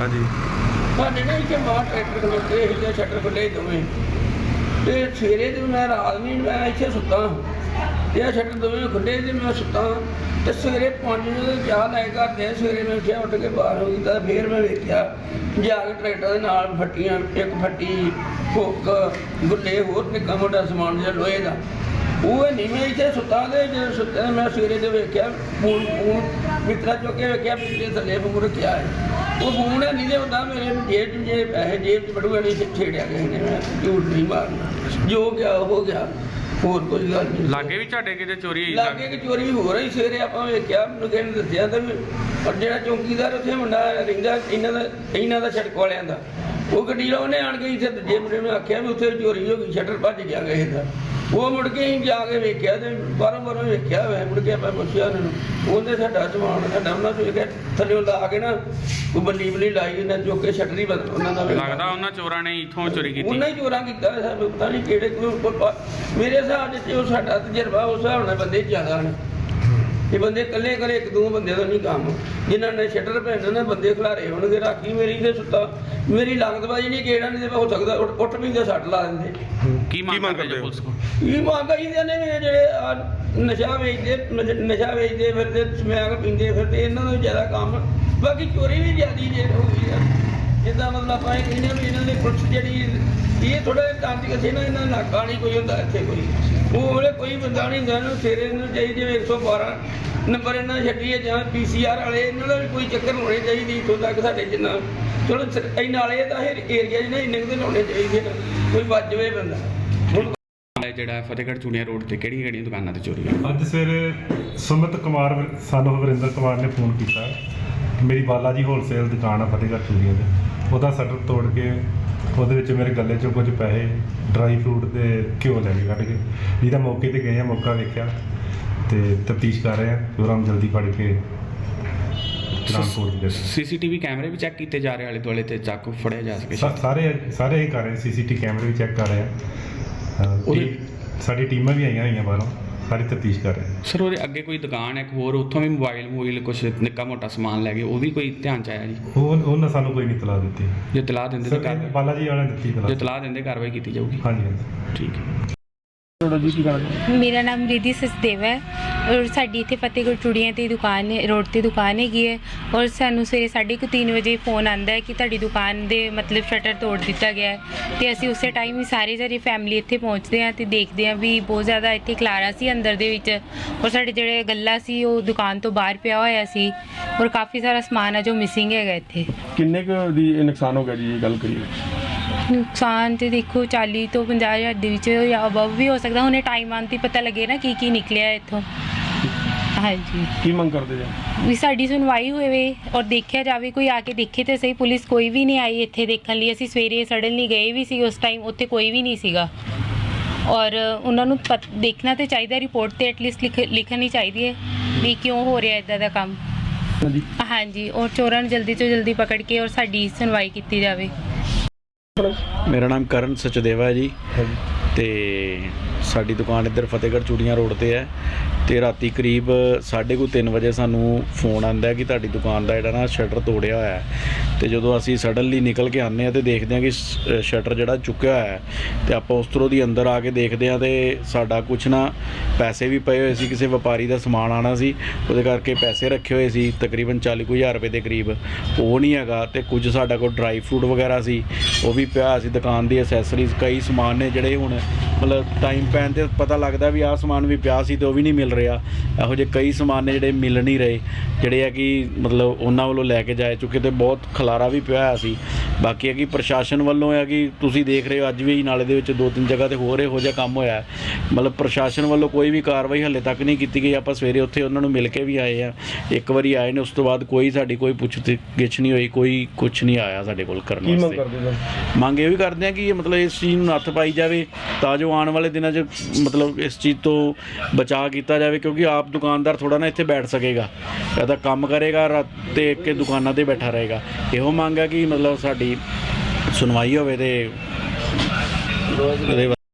ਹਾਂਜੀ। ਸਾਡੇ ਨਾ ਇੱਥੇ ਬਾਹਰ ਟਰੈਕਟਰ ਖਲੋਤੇ ਤੇ ਸ਼ਟਰ ਖੁੱਲੇ ਦੋਵੇਂ। ਤੇ ਸਵੇਰੇ ਤੇ ਮੈਂ ਰਾਤ ਨੂੰ ਮੈਂ ਇੱਥੇ ਸੁੱਤਾ ਤੇ ਆ ਸ਼ਟਰ ਦੋਵੇਂ ਖੁੱਲੇ ਤੇ ਮੈਂ ਸੁੱਤਾ। ਤੇ ਸਵੇਰੇ 5 ਵਜੇ ਚਾਹ ਲੈ ਕੇ ਘਰ ਸਵੇਰੇ ਮੈਂ ਉੱਠਿਆ ਉੱਠ ਕੇ ਬਾਹਰ ਹੋ ਗਿਆ ਫੇਰ ਮੈਂ ਵੇਖਿਆ ਜਾ ਕੇ ਟਰੈਕਟਰ ਦੇ ਨਾਲ ਫੱਟੀਆਂ ਇੱਕ ਫੱਟੀ ਹੁੱਕ ਗੁੱਲੇ ਹੋਰ ਨਿੱਕਾ ਮੋਟਾ ਸਮਾਨ ਜਿਹਾ ਲੋਹੇ ਦਾ। ਉਹ ਮੈਂ ਇੱਥੇ ਸੁੱਤਾ ਤੇ ਜਦੋਂ ਸੁੱਤਾ ਮੈਂ ਸਵੇਰੇ ਤੇ ਵੇਖਿਆ ਫੋਨ ਫੋਨ ਮਿੱਤਰਾ ਚੁੱਕ ਕੇ ਵੇਖਿਆ ਵੀ ਮੇਰੇ ਥੱਲੇ ਫੋਨ ਰੱਖਿਆ ਹੈ। ਉਹ ਫੋਨ ਹੈ ਨਹੀਂ ਹੁੰਦਾ ਮੇਰੇ ਜੇਬ 'ਚ ਜੇ ਪੈਸੇ ਜੇਬ 'ਚ ਬੜੂਆ ਨਹੀਂ ਛੇੜਿਆ ਕਿਸੇ ਨੇ ਮੈਂ ਝੂਠ ਨਹੀਂ ਮਾਰਨਾ। ਜੋ ਗਿਆ ਹੋ ਗਿਆ। ਹੋਰ ਕੋਈ ਗੱਲ ਨਹੀਂ। ਲਾਗੇ ਵੀ ਤੁਹਾਡੇ ਕਿਤੇ ਚੋਰੀ ਹੋਈ? ਲਾਗੇ ਕਿ ਚੋਰੀ ਹੋ ਰਹੀ ਸਵੇਰੇ ਆਪਾਂ ਵੇਖਿਆ ਮੈਨੂੰ ਕਿਸੇ ਨੇ ਦੱਸਿਆ ਤਾਂ ਪਰ ਜਿਹੜਾ ਚੌਕੀਦਾਰ ਉੱਥੇ ਮੁੰਡਾ ਰਹਿੰਦਾ ਇਹਨਾਂ ਦਾ ਇਹਨਾਂ ਦਾ ਛੜਕ ਵਾਲਿਆਂ ਦਾ ਉਹ ਗੱਡੀ ਲਾ ਉਹਨੇ ਆਣ ਕੇ ਇੱਥੇ ਦੂਜੇ ਮੁੰਡੇ ਨੂੰ ਆਖਿਆ ਵੀ ਉੱਥੇ ਚੋਰੀ ਹੋ ਗਈ ਸ਼ਟਰ ਭੱਜ ਗਿਆ ਕਿਸੇ ਦਾ। ਉਹ ਮੁੜ ਕੇ ਅਸੀਂ ਜਾ ਕੇ ਵੇਖਿਆ ਤੇ ਬਾਹਰੋਂ ਬਾਹਰੋਂ ਵੇਖਿਆ ਹੋਇਆ ਮੁੜ ਕੇ ਆਪਾਂ ਪੁੱਛਿਆ ਉਹਨਾਂ। ਨੂੰ ਉਹਨੇ ਸਾਡਾ ਸਮਾਨ ਸਾਡਾ ਉਹਨਾਂ ਤੋਂ ਵੇਖਿਆ ਥੱਲੇ ਲਾ ਕੇ ਨਾ ਉਹ ਬੱਲੀ ਬੱਲੀ ਲਾਈ ਉਹਨਾਂ ਚੁੱਕ ਕੇ ਹੀ ਬਦਲ ਉਹਨਾਂ ਦਾ। ਲੱਗਦਾ ਉਹਨਾਂ ਚੋਰਾਂ ਨੇ ਇੱਥੋਂ ਚੋਰੀ ਕੀਤੀ। ਉਹਨਾਂ ਹੀ ਚੋਰਾਂ ਕੀਤਾ ਸਾਨੂੰ ਪਤਾ ਨਹੀਂ ਕਿਹੜੇ ਕੋਈ ਕੋਈ ਮੇਰੇ ਹਿਸਾਬ ਵਿੱਚ ਉਹ ਸਾਡਾ ਤਜਰਬਾ ਉਸ ਹਿਸਾਬ ਨਾਲ ਬੰਦੇ ਜ਼ਿਆਦਾ ਨੇ। ਇਹ ਬੰਦੇ ਇਕੱਲੇ ਕਰੇ ਇੱਕ ਦੋ ਬੰਦੇ ਦਾ ਨਹੀਂ ਕੰਮ। ਜਿਨ੍ਹਾਂ ਨੇ ਸ਼ਟਰ ਪੈਣ ਨੇ ਬੰਦੇ ਖਿਲਾਰੇ ਹੋਣਗੇ ਰਾਖੀ ਮੇਰੀ ਤੇ ਸੁੱਤਾ। ਮੇਰੀ ਲੰਗਦਬਾਜੀ ਨਹੀਂ ਕਿਹੜਾ ਨਹੀਂ ਤੇ ਹੋ ਸਕਦਾ ਉੱਠ ਵੀ ਤੇ ਸੱਟ ਲਾ ਦਿੰਦੇ। ਕੀ ਮੰਗ ਕਰਦੇ ਪੁਲਿਸ ਕੋਲ ਇਹ ਮੰਗ ਆਈਦੇ ਨੇ ਵੀ ਜਿਹੜੇ ਆਹ ਨਸ਼ਾ ਵੇਚਦੇ ਨਸ਼- ਨਸ਼ਾ ਵੇਚਦੇ ਫਿਰਦੇ ਸਮੈਕ ਪੀਂਦੇ ਫਿਰਦੇ ਇਹਨਾਂ ਦਾ ਵੀ ਜ਼ਿਆਦਾ ਕੰਮ ਬਾਕੀ ਚੋਰੀ ਵੀ ਜ਼ਿਆਦੀ ਜੇ ਹੋ ਗਈ ਆ। ਜਿੱਦਾਂ ਮਤਲਬ ਆਪਾਂ ਇਹ ਕਹਿੰਦੇ ਵੀ ਇਹਨਾਂ ਦੀ ਪੁਲਿਸ ਜਿਹੜੀ ਇਹ ਥੋੜਾ ਕੰਜ ਕਿਸੇ ਨਾ ਇਹਨਾਂ ਨਾਕਾ ਨਹੀਂ ਕੋਈ ਹੁੰਦਾ ਇੱਥੇ ਕੋਈ। ਉਹ ਵੇਲੇ ਕੋਈ ਬੰਦਾ ਨਹੀਂ ਹੁੰਦਾ ਇਹਨੂੰ ਸਵੇਰੇ ਨੂੰ ਚਾਹੀਦੀ ਜਿਵੇਂ 112 ਨੰਬਰ ਇਹਨਾਂ ਛੱਡੀ ਹੈ ਜਾਂ ਪੀਸੀਆਰ ਵਾਲੇ ਇਹਨਾਂ ਦਾ ਵੀ ਕੋਈ ਚੱਕਰ ਹੋਣੇ ਚਾਹੀਦੀ ਇੱਥੋਂ ਤੱਕ ਸਾਡੇ ਜਿੰਨਾ ਚਲੋ ਸ- ਇਹ ਨਾਲੇ ਤਾਂ ਇਹ ਏਰੀਆ ਜਿਹਨੇ ਇੰਨੇ ਕੁ ਦੇ ਲਾਉਣੇ ਚਾਹੀਦੇ ਨੇ ਕੋਈ ਵੱਜ ਜਾਵੇ ਬੰਦਾ। ਇਹ ਜਿਹੜਾ ਫਤਿਹਗੜ੍ਹ ਚੂੜੀਆਂ ਰੋਡ ਤੇ ਕਿਹੜੀਆਂ ਕਿਹੜੀਆਂ ਦੁਕਾਨਾਂ ਤੇ ਚੋਰੀ ਹੋਈ? ਅੱਜ ਸਵੇਰੇ ਸੁਮਿਤ ਕੁਮਾਰ ਸਾਨੂੰ ਵਰਿੰਦਰ ਕੁਮਾਰ ਨੇ ਫੋਨ ਕੀਤਾ ਮੇਰੀ ਬਾਲਾ ਜੀ ਹੋਲਸੇਲ ਦੁਕਾਨ ਆ ਫਤਿਹਗੜ੍ਹ ਚੂੜੀਆਂ ਦੇ। ਉਹਦਾ ਸ਼ਟਰ ਤੋੜ ਕੇ ਉਹਦੇ ਵਿੱਚ ਮੇਰੇ ਗੱਲੇ 'ਚੋਂ ਕੁਝ ਪੈਸੇ ਡਰਾਈ ਫਰੂਟ ਤੇ ਘਿਓ ਲੈ ਕੇ ਕੱਢ ਕੇ ਜਿਹਦਾ ਮੌਕੇ ਤੇ ਗਏ ਆ ਮੌਕਾ ਵੇਖਿਆ ਤੇ ਤਫਤੀਸ਼ ਕਰ ਰਹੇ ਆ ਚੋਰਾਂ ਨੂੰ ਜਲਦੀ ਫੜ ਕੇ ਟ੍ਰਾਂਸਪੋਰਟ ਦੇ ਸੀਸੀਟੀਵੀ ਕੈਮਰੇ ਵੀ ਚੈੱਕ ਕੀਤੇ ਜਾ ਰਹੇ ਆਲੇ ਦੁਆਲੇ ਤੇ ਚਾਕੂ ਫੜਿਆ ਜਾ ਸਕੇ। ਸਾਰੇ ਸਾਰੇ ਹੀ ਕਰ ਰਹੇ ਸੀਸੀਟੀ ਕੈਮਰੇ ਵੀ ਚੈੱਕ ਕਰ ਰਹੇ ਆ। ਉਹਦੇ- ਸਾਡੀ ਟੀਮਾਂ ਵੀ ਆਈਆਂ ਹੋਈਆਂ ਬਾਹਰੋਂ ਸਾਰੀ ਤਫਤੀਸ਼ ਕਰ ਰਹੇ ਸਰ ਉਹਦੇ ਅੱਗੇ ਕੋਈ ਦੁਕਾਨ ਹੈ ਇੱਕ ਹੋਰ ਉੱਥੋਂ ਵੀ ਮੋਬਾਈਲ ਮੋਬਾਈਲ ਕੁਝ ਨਿੱਕਾ ਮੋਟਾ ਸਮਾਨ ਲੈ ਗਏ ਉਹ ਵੀ ਕੋਈ ਧਿਆਨ ਚ ਆਇਆ ਜੀ? ਉਹ ਉਹਨਾਂ ਸਾਨੂੰ ਕੋਈ ਨਹੀਂ ਤਲਾ ਦਿੱਤੀ। ਜੇ ਤਲਾਹ ਦਿੰਦੇ ਤਾਂ ਸਰ ਬਾਲਾ ਜੀ ਵਾਲਿਆਂ ਨੇ ਦਿੱਤੀ ਜੇ ਤਲਾ ਦਿੰਦੇ ਕਾਰਵਾਈ ਕੀਤੀ ਜਾਊਗੀ। ਹਾਂਜੀ ਹਾਂਜੀ। ਠੀਕ ਹੈ। ਮੇਰਾ ਨਾਮ ਰਿਧੀ ਸਚਦੇਵ ਹੈ ਔਰ ਸਾਡੀ ਇੱਥੇ ਫਤਿਹਗੜ੍ਹ ਚੂੜੀਆਂ ਤੇ ਦੁਕਾਨ ਹੈ ਰੋਡ ਤੇ ਦੁਕਾਨ ਹੈਗੀ ਹੈ ਔਰ ਸਾਨੂੰ ਸਵੇਰੇ ਸਾਢੇ ਕੁ ਤਿੰਨ ਵਜੇ ਫੋਨ ਆਂਦਾ ਹੈ ਕਿ ਤੁਹਾਡੀ ਦੁਕਾਨ ਦੇ ਮਤਲਬ ਸ਼ਟਰ ਤੋੜ ਦਿੱਤਾ ਗਿਆ ਹੈ ਤੇ ਅਸੀਂ ਉਸੇ ਟਾਈਮ ਹੀ ਸਾਰੇ ਜਰੀ ਫੈਮਿਲੀ ਇੱਥੇ ਪਹੁੰਚਦੇ ਹਾਂ ਤੇ ਦੇਖਦੇ ਹਾਂ ਵੀ ਬਹੁਤ ਜ਼ਿਆਦਾ ਇੱਥੇ ਖਲਾਰਾ ਸੀ ਅੰਦਰ ਦੇ ਵਿੱਚ ਔਰ ਸਾਡੇ ਜਿਹੜੇ ਗੱਲਾ ਸੀ ਉਹ ਦੁਕਾਨ ਤੋਂ ਬਾਹਰ ਪਿਆ ਹੋਇਆ ਸੀ ਔਰ ਕਾਫੀ ਸਾਰਾ ਸਮਾਨ ਹੈ ਜੋ ਮਿਸਿੰਗ ਹੈਗਾ ਇੱਥੇ। ਕਿੰਨੇ ਕੁ ਦੀ ਇਹ ਨੁਕਸਾਨ ਹੋ ਗਿਆ ਜੀ ਇਹ ਗੱਲ ਕਰੀਏ? ਨੁਕਸਾਨ ਤੇ ਦੇਖੋ 40 ਤੋਂ 50 ਹਜ਼ਾਰ ਦੇ ਵਿੱਚ ਜਾਂ ਅਬਵ ਵੀ ਹੋ ਸਕਦਾ ਹੁਣੇ ਟਾਈਮ ਆਉਣ ਤੇ ਪਤਾ ਲੱਗੇ ਨਾ ਕੀ ਕੀ ਨਿਕਲਿਆ ਇੱਥੋਂ। ਹਾਂਜੀ। ਕੀ ਮੰਗ ਕਰਦੇ ਜੀ? ਵੀ ਸਾਡੀ ਸੁਣਵਾਈ ਹੋਵੇ ਔਰ ਦੇਖਿਆ ਜਾਵੇ ਕੋਈ ਆ ਕੇ ਦੇਖੇ ਤੇ ਸਹੀ ਪੁਲਿਸ ਕੋਈ ਵੀ ਨਹੀਂ ਆਈ ਇੱਥੇ ਦੇਖਣ ਲਈ। ਅਸੀਂ ਸਵੇਰੇ ਸਡਨਲੀ ਗਏ ਵੀ ਸੀ ਉਸ ਟਾਈਮ ਉੱਥੇ ਕੋਈ ਵੀ ਨਹੀਂ ਸੀਗਾ। ਔਰ ਉਹਨਾਂ ਨੂੰ ਪਤ- ਦੇਖਣਾ ਤੇ ਚਾਹੀਦਾ ਰਿਪੋਰਟ ਤੇ ਐਟਲੀਸਟ ਲਿਖ ਲਿਖਣੀ ਚਾਹੀਦੀ ਹੈ ਵੀ ਕਿਉਂ ਹੋ ਰਿਹਾ ਇਦਾਂ ਦਾ ਕੰਮ। ਹਾਂਜੀ। ਔਰ ਚੋਰਾਂ ਨੂੰ ਜਲਦੀ ਤੋਂ ਜਲਦੀ ਪਕੜ ਕੇ ਔਰ ਸਾਡੀ ਸੁਣਵਾਈ ਕੀਤੀ ਜਾਵੇ। ਮੇਰਾ ਨਾਮ ਕਰਨ ਸਚਦੇਵਾ ਹੈ ਜੀ। ਤੇ ਸਾਡੀ ਦੁਕਾਨ ਇੱਧਰ ਫਤਿਹਗੜ੍ਹ ਚੂੜੀਆਂ ਰੋਡ ਤੇ ਹੈ ਤੇ ਰਾਤੀ ਕਰੀਬ 3:30 ਵਜੇ ਸਾਨੂੰ ਫੋਨ ਆਂਦਾ ਕਿ ਤੁਹਾਡੀ ਦੁਕਾਨ ਦਾ ਜਿਹੜਾ ਨਾ ਸ਼ਟਰ ਤੋੜਿਆ ਹੋਇਆ ਹੈ। ਤੇ ਜਦੋਂ ਅਸੀਂ ਸਡਨਲੀ ਨਿਕਲ ਕੇ ਆਉਂਦੇ ਹਾਂ ਤੇ ਦੇਖਦੇ ਹਾਂ ਕਿ ਸ਼ਟਰ ਜਿਹੜਾ ਚੁੱਕਿਆ ਹੋਇਆ ਹੈ ਤੇ ਆਪਾਂ ਉਸ ਤਰ੍ਹਾਂ ਦੀ ਅੰਦਰ ਆ ਕੇ ਦੇਖਦੇ ਹਾਂ ਤੇ ਸਾਡਾ ਕੁਛ ਨਾ ਪੈਸੇ ਵੀ ਪਏ ਹੋਏ ਸੀ, ਕਿਸੇ ਵਪਾਰੀ ਦਾ ਸਮਾਨ ਆਣਾ ਸੀ, ਉਹਦੇ ਕਰਕੇ ਪੈਸੇ ਰੱਖੇ ਹੋਏ ਸੀ, ਤਕਰੀਬਨ 40000 ਰੁਪਏ ਦੇ ਕਰੀਬ। ਉਹ ਨਹੀਂ ਹੈਗਾ ਤੇ ਕੁਝ ਸਾਡਾ ਕੋਲ ਡਰਾਈ ਫਰੂਟ ਵਗੈਰਾ ਸੀ, ਉਹ ਵੀ ਪਿਆ ਸੀ ਦੁਕਾਨ ਦੀ ਐਸੈਸਰੀਜ਼ ਕਈ ਸਮਾਨ ਨੇ ਜਿਹੜੇ ਹੁਣ ਮਤਲਬ ਟਾਈਮ ਪੈਣ ਤੇ ਪਤਾ ਲੱਗਦਾ ਵੀ ਆਹ ਸਮਾਨ ਵੀ ਪਿਆ ਸੀ ਤੇ ਉਹ ਵੀ ਨਹੀਂ ਮਿਲ ਰਿਹਾ। ਇਹੋ ਜਿਹੇ ਕਈ ਸਮਾਨ ਨੇ ਜਿਹੜੇ ਮਿਲ ਨਹੀਂ ਰਹੇ, ਜਿਹੜੇ ਆ ਕਿ ਮਤਲਬ ਉਹਨਾਂ ਵੱਲੋਂ ਲੈ ਕੇ ਜਾਏ ਚੁੱਕੇ ਤੇ ਬਹੁਤ ਖਲਾਰਾ ਵੀ ਪਿਆ ਹੋਇਆ ਸੀ। ਬਾਕੀ ਹੈ ਕਿ ਪ੍ਰਸ਼ਾਸਨ ਵੱਲੋਂ ਹੈ ਕਿ ਤੁਸੀਂ ਦੇਖ ਰਹੇ ਹੋ ਅੱਜ ਵੀ ਨਾਲੇ ਦੇ ਵਿੱਚ ਦੋ ਤਿੰਨ ਜਗ੍ਹਾ ਤੇ ਹੋਰ ਇਹੋ ਜਿਹਾ ਕੰਮ ਹੋਇਆ। ਮਤਲਬ ਪ੍ਰਸ਼ਾਸਨ ਵੱਲੋਂ ਕੋਈ ਵੀ ਕਾਰਵਾਈ ਹੱਲੇ ਤੱਕ ਨਹੀਂ ਕੀਤੀ ਗਈ। ਆਪਾਂ ਸਵੇਰੇ ਉੱਥੇ ਉਹਨਾਂ ਨੂੰ ਮਿਲ ਕੇ ਵੀ ਆਏ ਆ। ਇੱਕ ਵਾਰੀ ਆਏ ਨੇ ਉਸ ਤੋਂ ਬਾਅਦ ਕੋਈ ਸਾਡੀ ਕੋਈ ਪੁੱਛ ਗਿੱਛ ਨਹੀਂ ਹੋਈ ਕੋਈ ਕੁਝ ਨਹੀਂ ਆਇਆ ਸਾਡੇ ਕੋਲ ਕਰਨ ਵਾਸਤੇ। ਮੰਗ ਇਹ ਵੀ ਕਰਦੇ ਆ ਕਿ ਇਹ ਮਤਲਬ ਇਸ ਚੀਜ਼ ਨੂੰ ਨੱਥ ਪਾਈ ਜਾਵੇ ਤਾਂ ਜੋ ਆਉਣ ਵਾਲੇ ਦਿਨਾਂ 'ਚ ਮਤਲਬ ਇਸ ਚੀਜ਼ ਤੋਂ ਬਚਾਅ ਕੀਤਾ ਜਾਵੇ ਕਿਉਂਕਿ ਆਪ ਦੁਕਾਨਦਾਰ ਥੋੜਾ ਨਾ ਇੱਥੇ ਬੈਠ ਸਕੇਗਾ। ਇਹ ਤਾਂ ਕੰਮ ਕਰੇਗਾ ਰਾਤ ਤੇ ਕੇ ਦੁਕਾਨਾਂ ਤੇ ਬੈਠਾ ਰਹੇਗਾ। ਇਹੋ ਮੰਗ ਹੈ ਕਿ ਮਤਲਬ ਸਾਡੀ ਸੁਣਵਾਈ ਹੋਵੇ ਤੇ